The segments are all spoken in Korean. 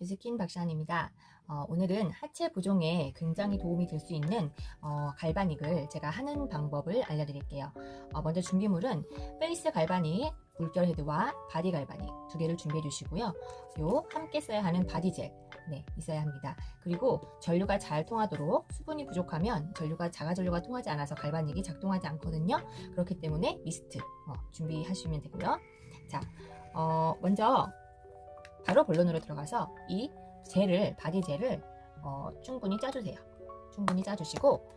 뉴스킨 박시안입니다. 어, 오늘은 하체 부종에 굉장히 도움이 될 수 있는 어, 갈바닉을 제가 하는 방법을 알려드릴게요. 어, 먼저 준비물은 페이스 갈바닉, 물결 헤드와 바디 갈바닉 두 개를 준비해 주시고요. 요 함께 써야 하는 바디 젤 네, 있어야 합니다. 그리고 전류가 잘 통하도록 수분이 부족하면 전류가 자가 전류가 통하지 않아서 갈바닉이 작동하지 않거든요. 그렇기 때문에 미스트 어, 준비하시면 되고요. 자, 어, 먼저 바로 본론으로 들어가서 이 젤을 바디 젤을 어, 충분히 짜주세요. 충분히 짜주시고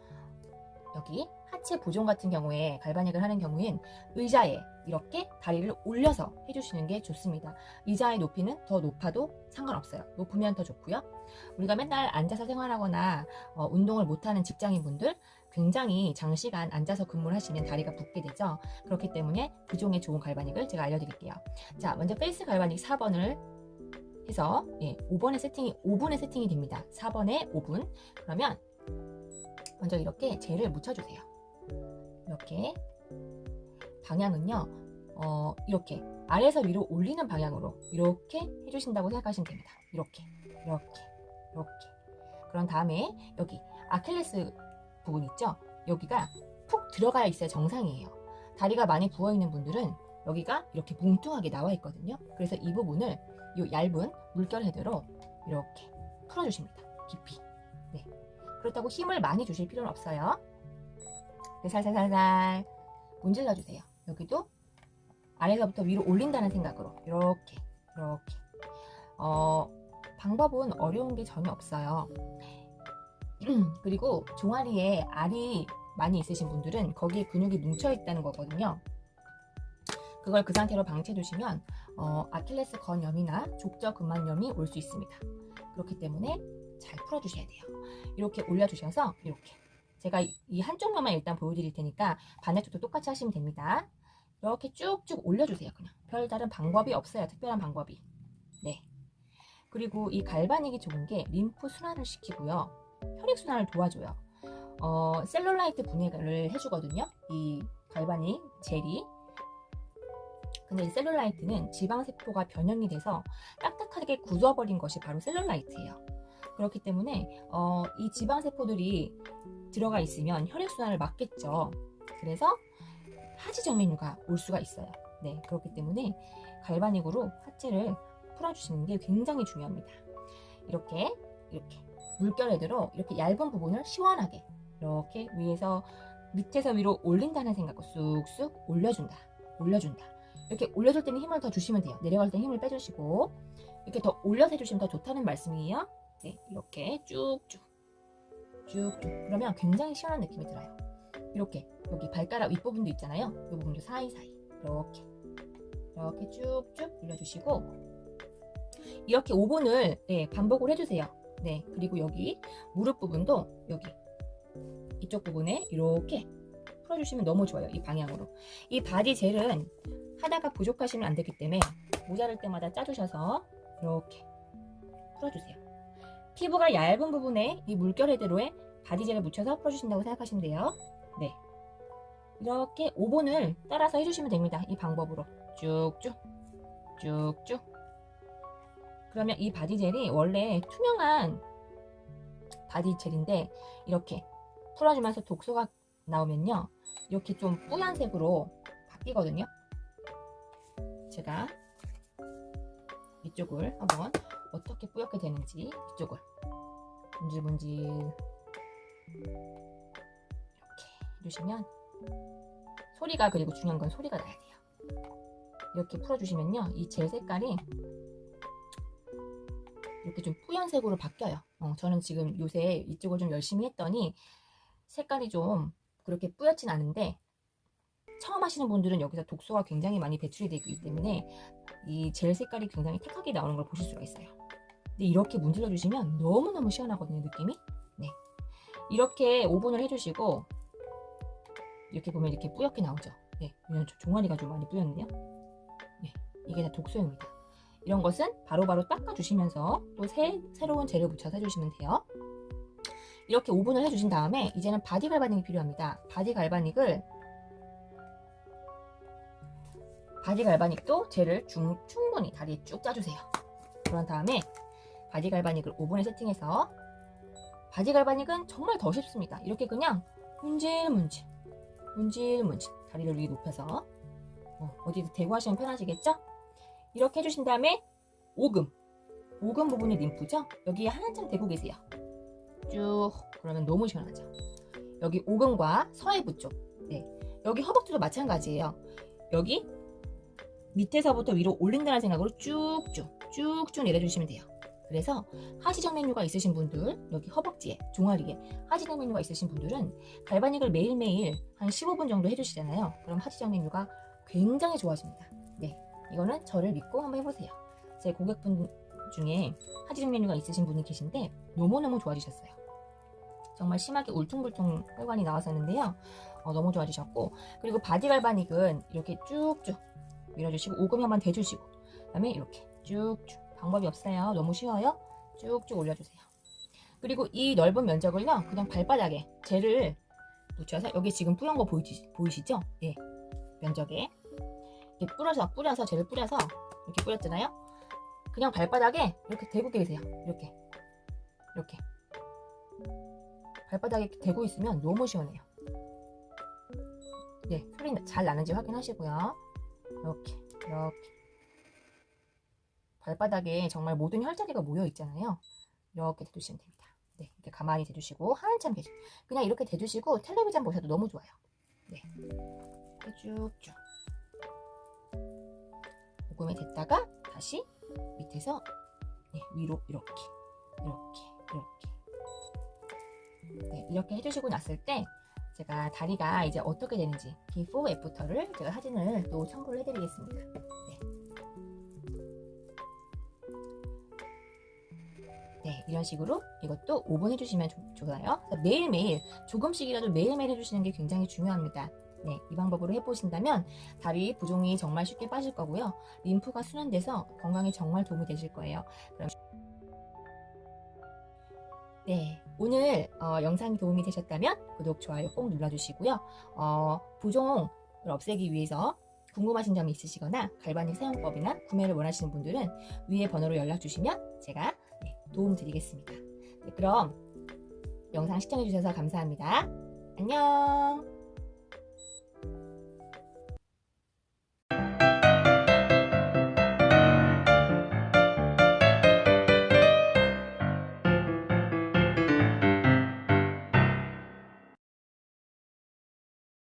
여기 하체 보존 같은 경우에 갈바닉을 하는 경우엔 의자에 이렇게 다리를 올려서 해주시는 게 좋습니다. 의자의 높이는 더 높아도 상관없어요. 높으면 더 좋고요. 우리가 맨날 앉아서 생활하거나 어, 운동을 못하는 직장인분들 굉장히 장시간 앉아서 근무를 하시면 다리가 붓게 되죠. 그렇기 때문에 부종에 좋은 갈바닉을 제가 알려드릴게요. 자, 먼저 페이스 갈바닉 4번을 해서 예, 5번에 세팅이 5분에 세팅이 됩니다. 4번에 5분. 그러면 먼저 이렇게 젤을 묻혀주세요. 이렇게 방향은요. 어, 이렇게 아래에서 위로 올리는 방향으로 이렇게 해주신다고 생각하시면 됩니다. 이렇게, 이렇게, 이렇게. 그런 다음에 여기 아킬레스 부분 있죠? 여기가 푹 들어가 있어야 정상이에요. 다리가 많이 부어 있는 분들은 여기가 이렇게 뭉뚱하게 나와 있거든요. 그래서 이 부분을 이 얇은 물결 헤드로 이렇게 풀어주십니다. 깊이. 네. 그렇다고 힘을 많이 주실 필요는 없어요. 네, 살살살살 문질러 주세요. 여기도 아래서부터 위로 올린다는 생각으로 이렇게 이렇게. 어, 방법은 어려운 게 전혀 없어요. 그리고 종아리에 알이 많이 있으신 분들은 거기에 근육이 뭉쳐 있다는 거거든요. 그걸 그 상태로 방치해 두시면 어, 아킬레스 건염이나 족저 근만염이 올 수 있습니다. 그렇기 때문에 잘 풀어 주셔야 돼요. 이렇게 올려 주셔서 이렇게 제가 이 한쪽 면만 일단 보여드릴 테니까 반대쪽도 똑같이 하시면 됩니다. 이렇게 쭉쭉 올려주세요. 그냥 별다른 방법이 없어요. 특별한 방법이. 네. 그리고 이 갈바닉이 좋은 게 림프 순환을 시키고요. 혈액 순환을 도와줘요. 어, 셀룰라이트 분해를 해주거든요. 이 갈바닉 젤이. 근데 이 셀룰라이트는 지방세포가 변형이 돼서 딱딱하게 굳어버린 것이 바로 셀룰라이트예요. 그렇기 때문에 어, 이 지방세포들이 들어가 있으면 혈액순환을 막겠죠. 그래서 하지정맥류가 올 수가 있어요. 네, 그렇기 때문에 갈바닉으로 하체를 풀어주시는 게 굉장히 중요합니다. 이렇게 이렇게 물결 헤드로 이렇게 얇은 부분을 시원하게 이렇게 위에서 밑에서 위로 올린다는 생각으로 쑥쑥 올려준다. 올려준다. 이렇게 올려줄 때는 힘을 더 주시면 돼요. 내려갈 때 힘을 빼주시고 이렇게 더 올려서 해주시면 더 좋다는 말씀이에요. 네, 이렇게 쭉쭉 쭉쭉 그러면 굉장히 시원한 느낌이 들어요. 이렇게 여기 발가락 윗부분도 있잖아요. 이 부분도 사이사이 이렇게 이렇게 쭉쭉 올려주시고 이렇게 5분을 네, 반복을 해주세요. 네, 그리고 여기 무릎 부분도 여기 이쪽 부분에 이렇게 풀어주시면 너무 좋아요. 이 방향으로. 이 바디 젤은 하다가 부족하시면 안 되기 때문에 모자랄 때마다 짜주셔서 이렇게 풀어주세요. 피부가 얇은 부분에 이 물결 헤드로에 바디젤을 묻혀서 풀어주신다고 생각하시면 돼요. 네. 이렇게 5분을 따라서 해주시면 됩니다. 이 방법으로. 쭉쭉. 쭉쭉. 그러면 이 바디젤이 원래 투명한 바디젤인데 이렇게 풀어주면서 독소가 나오면요. 이렇게 좀 뿌연색으로 바뀌거든요. 제가 이쪽을 한번 어떻게 뿌옇게 되는지 이쪽을 문질문질 이렇게 해주시면 소리가 그리고 중요한 건 소리가 나야 돼요. 이렇게 풀어주시면요. 이 젤 색깔이 이렇게 좀 뿌연색으로 바뀌어요. 어, 저는 지금 요새 이쪽을 좀 열심히 했더니 색깔이 좀 그렇게 뿌옇진 않은데 처음 하시는 분들은 여기서 독소가 굉장히 많이 배출이 되기 때문에 이 젤 색깔이 굉장히 탁하게 나오는 걸 보실 수가 있어요. 근데 이렇게 문질러 주시면 너무너무 시원하거든요, 느낌이. 네. 이렇게 오븐을 해주시고 이렇게 보면 이렇게 뿌옇게 나오죠. 네. 이런 종아리가 좀 많이 뿌였네요. 네. 이게 다 독소입니다. 이런 것은 바로바로 닦아주시면서 또 새, 새로운 젤을 묻혀서 해주시면 돼요. 이렇게 오븐을 해주신 다음에 이제는 바디 갈바닉이 필요합니다. 바디 갈바닉을 바디 갈바닉도 젤을 중, 충분히 다리에 쭉 짜주세요. 그런 다음에 바디 갈바닉을 오븐에 세팅해서 바디 갈바닉은 정말 더 쉽습니다. 이렇게 그냥 문질문질 문질문질 다리를 위에 높여서 어, 디 대고 하시면 편하시겠죠? 이렇게 해주신 다음에 오금 오금 부분이 림프죠? 여기에 한참 대고 계세요. 쭉 그러면 너무 시원하죠. 여기 오금과 서해부 쪽 네. 여기 허벅지도 마찬가지예요. 여기 밑에서부터 위로 올린다는 생각으로 쭉쭉 쭉쭉 내려주시면 돼요. 그래서 하지정맥류가 있으신 분들 여기 허벅지에 종아리에 하지정맥류가 있으신 분들은 갈바닉을 매일매일 한 15분 정도 해주시잖아요. 그럼 하지정맥류가 굉장히 좋아집니다. 네, 이거는 저를 믿고 한번 해보세요. 제 고객분 중에 하지정맥류가 있으신 분이 계신데 너무너무 좋아지셨어요. 정말 심하게 울퉁불퉁 혈관이 나왔었는데요. 어, 너무 좋아지셨고 그리고 바디 갈바닉은 이렇게 쭉쭉 밀어주시고 한번 대주시고 그다음에 이렇게 쭉쭉 방법이 없어요. 너무 쉬워요. 쭉쭉 올려주세요. 그리고 이 넓은 면적을요 그냥 발바닥에 젤을 묻혀서 여기 지금 뿌연 거 보이시, 보이시죠? 예 면적에 이렇게 뿌려서 뿌려서 젤을 뿌려서 이렇게 뿌렸잖아요. 그냥 발바닥에 이렇게 대고 계세요. 이렇게 이렇게 발바닥에 대고 있으면 너무 시원해요. 네, 소리 잘 나는지 확인하시고요. 이렇게, 이렇게. 발바닥에 정말 모든 혈자리가 모여 있잖아요. 이렇게 대두시면 됩니다. 네, 이렇게 가만히 대두시고 한참 계시. 그냥 이렇게 대두시고 텔레비전 보셔도 너무 좋아요. 네, 쭉쭉. 오금에 댔다가 다시 밑에서 네, 위로 이렇게, 이렇게, 이렇게. 네, 이렇게 해주시고 났을 때 제가 다리가 이제 어떻게 되는지 before after를 제가 사진을 또 첨부를 해드리겠습니다. 네. 네, 이런 식으로 이것도 5분 해주시면 좋- 좋아요. 매일매일 조금씩이라도 매일매일 해주시는 게 굉장히 중요합니다. 네, 이 방법으로 해보신다면 다리 부종이 정말 쉽게 빠질 거고요. 림프가 순환돼서 건강에 정말 도움이 되실 거예요. 그럼 네, 오늘 어, 영상이 도움이 되셨다면 구독, 좋아요 꼭 눌러주시고요. 어, 부종을 없애기 위해서 궁금하신 점이 있으시거나 갈바닉 사용법이나 구매를 원하시는 분들은 위에 번호로 연락 주시면 제가 네, 도움 드리겠습니다. 네, 그럼 영상 시청해주셔서 감사합니다. 안녕!